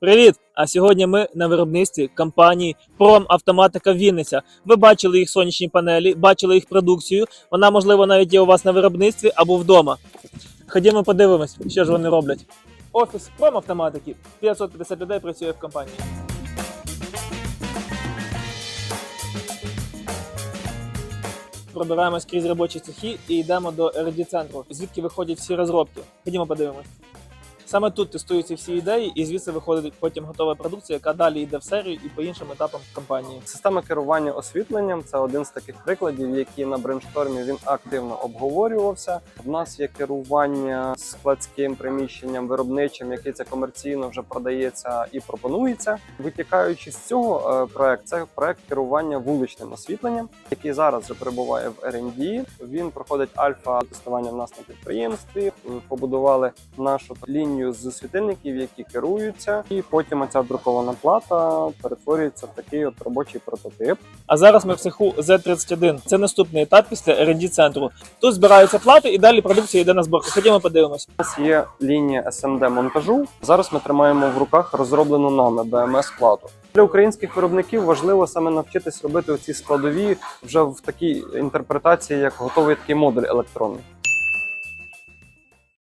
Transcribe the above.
Привіт! А сьогодні ми на виробництві компанії Промавтоматика Вінниця. Ви бачили їх сонячні панелі, бачили їх продукцію. Вона, можливо, навіть є у вас на виробництві або вдома. Ходімо подивимось, що ж вони роблять. Офіс промавтоматики. 550 людей працює в компанії. Пробираємось крізь робочі цехи і йдемо до rd центру, звідки виходять всі розробки. Ходімо подивимось. Саме тут тестуються всі ідеї, і звідси виходить потім готова продукція, яка далі йде в серію і по іншим етапам компанії. Система керування освітленням це один з таких прикладів, які на брейнштормі він активно обговорювався. У нас є керування складським приміщенням, виробничим, який це комерційно вже продається і пропонується. Витікаючи з цього, е, проект це проект керування вуличним освітленням, який зараз вже перебуває в R&D. Він проходить альфа тестування в нас на підприємстві. Побудували нашу лінію з світильників, які керуються, і потім ця друкована плата перетворюється в такий от робочий прототип. А зараз ми в цеху Z31. Це наступний етап після R&D центру. Тут збираються плати і далі продукція йде на зборку. Ходімо подивимось. У нас є лінія SMD монтажу. Зараз ми тримаємо в руках розроблену нами BMS плату. Для українських виробників важливо саме навчитись робити ці складові вже в такій інтерпретації, як готовий такий модуль електронний.